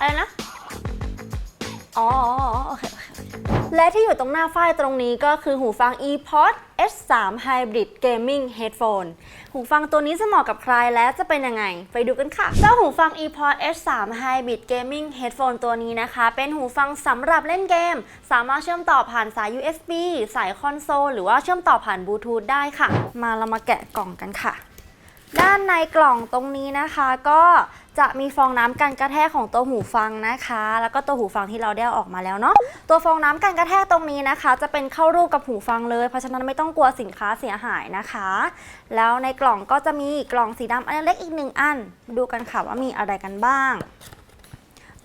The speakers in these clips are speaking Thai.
อะไรนะ อ๋อโอเคโอเคและที่อยู่ตรงหน้าฝ้ายตรงนี้ก็คือหูฟัง ePod S3 Hybrid Gaming Headphone หูฟังตัวนี้จะเหมาะกับใครและจะเป็นยังไง ไปดูกันค่ะ เจ้าหูฟัง ePod S3 Hybrid Gaming Headphone ตัวนี้นะคะ เป็นหูฟังสำหรับเล่นเกม สามารถเชื่อมต่อผ่านสาย USB สายคอนโซลหรือว่าเชื่อมต่อผ่านบลูทูธได้ค่ะ มาเรามาแกะกล่องกันค่ะ ด้านในกล่องตรงนี้นะคะก็ จะมีฟองน้ำกันกระแทกของตัวหูฟังนะคะ แล้วก็ตัวหูฟังที่เราได้ออกมาแล้วเนาะตัวฟองน้ำกันกระแทกตรงนี้นะคะ จะเป็นเข้ารูปกับหูฟังเลย เพราะฉะนั้นไม่ต้องกลัวสินค้าเสียหายนะคะ แล้วในกล่องก็จะมีกล่องสีดำอันเล็กอีกหนึ่งอัน ดูกันค่ะว่ามีอะไรกันบ้าง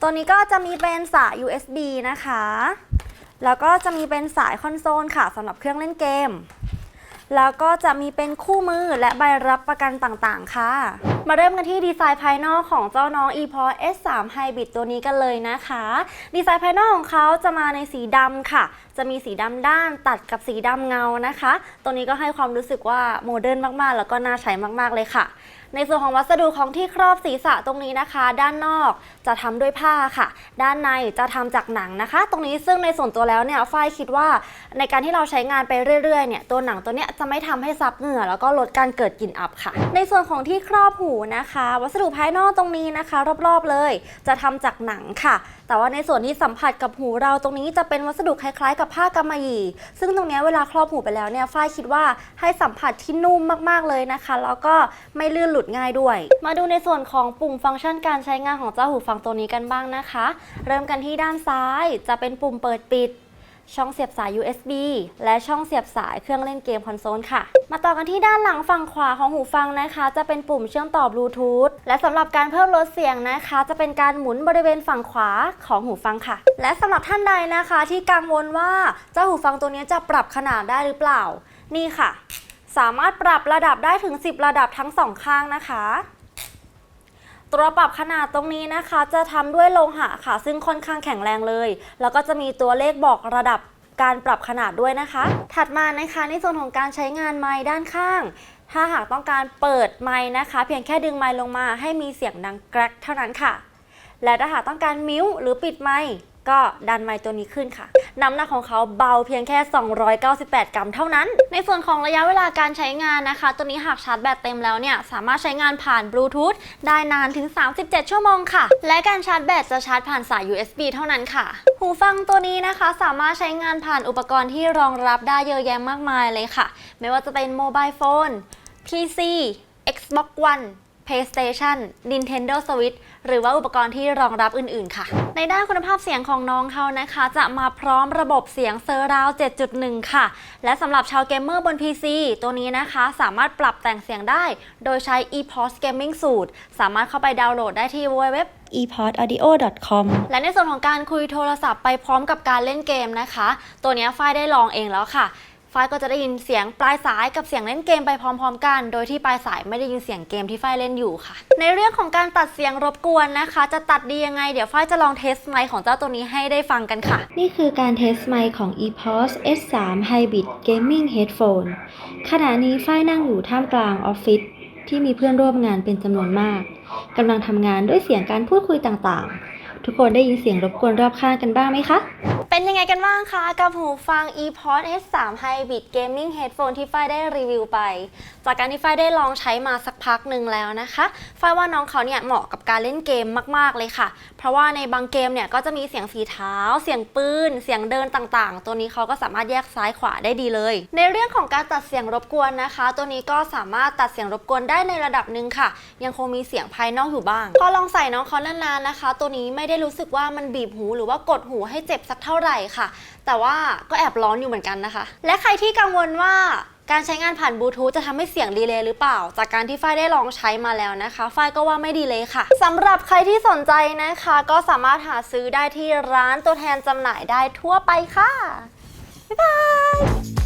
ตัวนี้ก็จะมีเป็นสาย USB นะคะ แล้วก็จะมีเป็นสายคอนโซลค่ะสำหรับเครื่องเล่นเกม แล้วก็จะมีเป็นคู่มือและใบรับประกันต่างๆ ค่ะ มาเริ่มกันที่ดีไซน์ภายนอกของเจ้าน้อง ePo S3 Hybrid ตัวนี้กันเลยนะคะ ดีไซน์ภายนอกของเขาจะมาในสีดำค่ะ จะมีสีดำด้านตัดกับสีดำเงานะคะ ตัวนี้ก็ให้ความรู้สึกว่าโมเดิร์นมากๆ แล้วก็น่าใช้มากๆเลยค่ะ ในส่วนของวัสดุของที่ครอบศีรษะตรงนี้นะคะ ด้านนอกจะทำด้วยผ้าค่ะ ด้านในจะทำจากหนังนะคะ ตรงนี้ซึ่งในส่วนตัวแล้วเนี่ยฝ้ายคิดว่าในการที่เราใช้งานไปเรื่อยๆเนี่ยตัวหนังตัวเนี้ยจะไม่ทำให้ซับเหงื่อแล้วก็ลดการเกิดกลิ่นอับค่ะ ในส่วนของที่ครอบหูนะคะ วัสดุภายนอกตรงนี้นะคะ รอบๆเลย จะทำจากหนังค่ะ แต่ว่าในส่วนที่สัมผัสกับหูเราตรงนี้จะเป็นวัสดุคล้ายๆ กับผ้ากำมะหยี่ ซึ่งตรงนี้เวลาครอบหูไปแล้วเนี่ยฝ้ายคิดว่าให้สัมผัสที่นุ่มมากๆเลยนะคะ แล้วก็ไม่ลื่นหลุดง่ายด้วย มาดูในส่วนของปุ่มฟังก์ชันการใช้งานของเจ้าหูฟังตัวนี้กันบ้างนะคะ เริ่มกันที่ด้านซ้ายจะเป็นปุ่มเปิดปิด ช่องเสียบสาย USB และช่องเสียบสายเครื่องเล่นเกมคอนโซลค่ะ มาต่อกันที่ด้านหลังฝั่งขวาของหูฟังนะคะ จะเป็นปุ่มเชื่อมต่อบลูทูธ และสำหรับการเพิ่มลดเสียงนะคะ จะเป็นการหมุนบริเวณฝั่งขวาของหูฟังค่ะ และสำหรับท่านใดนะคะ ที่กังวลว่าเจ้าหูฟังตัวนี้จะปรับขนาดได้หรือเปล่า นี่ค่ะ สามารถปรับระดับได้ถึง 10 ระดับทั้งสองข้างนะคะ ตัวปรับขนาดตรงนี้นะคะ จะทำด้วยโลหะค่ะ ซึ่งค่อนข้างแข็งแรงเลย แล้วก็จะมีตัวเลขบอกระดับการปรับขนาดด้วยนะคะ ถัดมานะคะในส่วนของการใช้งานไม้ด้านข้าง ถ้าหากต้องการเปิดไม้นะคะ เพียงแค่ดึงไม้ลงมาให้มีเสียงดังแกรกเท่านั้นค่ะ และถ้าหากต้องการมิวหรือปิดไม้ ก็ดันไมค์ตัวนี้ขึ้นค่ะ น้ำหนักของเขาเบาเพียงแค่ 298 กรัมเท่านั้น ในส่วนของระยะเวลาการใช้งานนะคะ ตัวนี้หากชาร์จแบตเต็มแล้วเนี่ย สามารถใช้งานผ่านบลูทูธได้นานถึง 37 ชั่วโมงค่ะ และการชาร์จแบตจะชาร์จผ่านสาย USB เท่านั้นค่ะ หูฟังตัวนี้นะคะ สามารถใช้งานผ่านอุปกรณ์ที่รองรับได้เยอะแยะมากมายเลยค่ะ ไม่ว่าจะเป็นโมบายโฟน PC Xbox One PlayStation Nintendo Switch หรือว่าอุปกรณ์ที่รองรับอื่น ๆ ค่ะ ในด้านคุณภาพเสียงของน้องเขานะคะ จะมาพร้อมระบบเสียงเซอร์ราว7.1 ค่ะ และสำหรับชาวเกมเมอร์บน PC ตัวนี้นะคะสามารถปรับแต่งเสียงได้ โดยใช้ ePod Gaming Suite สามารถเข้าไปดาวน์โหลดได้ที่ www epodaudio.com และในส่วนของการคุยโทรศัพท์ไปพร้อมกับการเล่นเกมนะคะ ตัวนี้ฝ้ายได้ลองเองแล้วค่ะ ฝ้ายก็จะได้ยินเสียงปลายสายกับเสียงเล่นเกมไปพร้อม ๆ กัน โดยที่ปลายสายไม่ได้ยินเสียงเกมที่ฝ้ายเล่นอยู่ค่ะ ในเรื่องของการตัดเสียงรบกวนนะคะ จะตัดดียังไง เดี๋ยวฝ้ายจะลองเทสไมค์ของเจ้าตัวนี้ให้ได้ฟังกันค่ะ นี่คือการเทสไมค์ของ ePod S3 Hybrid Gaming Headphone ขณะนี้ฝ้ายนั่งอยู่ท่ามกลางออฟฟิศที่มีเพื่อนร่วมงานเป็นจำนวนมากกำลังทำงานด้วยเสียงการพูดคุยต่างๆ ทุกคนได้ยินเสียงรบกวนรอบข้างกันบ้างไหมคะ เป็นยังไงกันบ้างคะ กับหูฟัง ePod S3 Hybrid Gaming Headphone ที่ฝ้ายได้รีวิวไป จากการที่ฝ้ายได้ลองใช้มาสัก พักหนึ่งแล้วนะคะฝ้ายว่าน้องเขาเนี่ยเหมาะกับการเล่นเกมมาก ๆ เลยค่ะ เพราะว่าในบางเกมเนี่ยก็จะมีเสียงฝีเท้า เสียงปืน เสียงเดินต่างๆ ตัวนี้เขาก็สามารถแยกซ้ายขวาได้ดีเลย ในเรื่องของการตัดเสียงรบกวนนะคะ ตัวนี้ก็สามารถตัดเสียงรบกวนได้ในระดับหนึ่งค่ะ ยังคงมีเสียงภายนอกอยู่บ้างพอลองใส่น้องเขานานๆนะคะ ตัวนี้ไม่ได้รู้สึกว่ามันบีบหูหรือว่ากดหูให้เจ็บสักเท่าไหร่ค่ะ แต่ว่าก็แอบร้อนอยู่เหมือนกันนะคะ และใครที่กังวลว่า การใช้งานผ่านบลูทูธจะทำให้เสียงดีเลย์หรือเปล่า จากการที่ฝ้ายได้ลองใช้มาแล้วนะคะ ฝ้ายก็ว่าไม่ดีเลยค่ะสำหรับใครที่สนใจนะคะ ก็สามารถหาซื้อได้ที่ร้านตัวแทนจำหน่ายได้ทั่วไปค่ะ บ๊ายบาย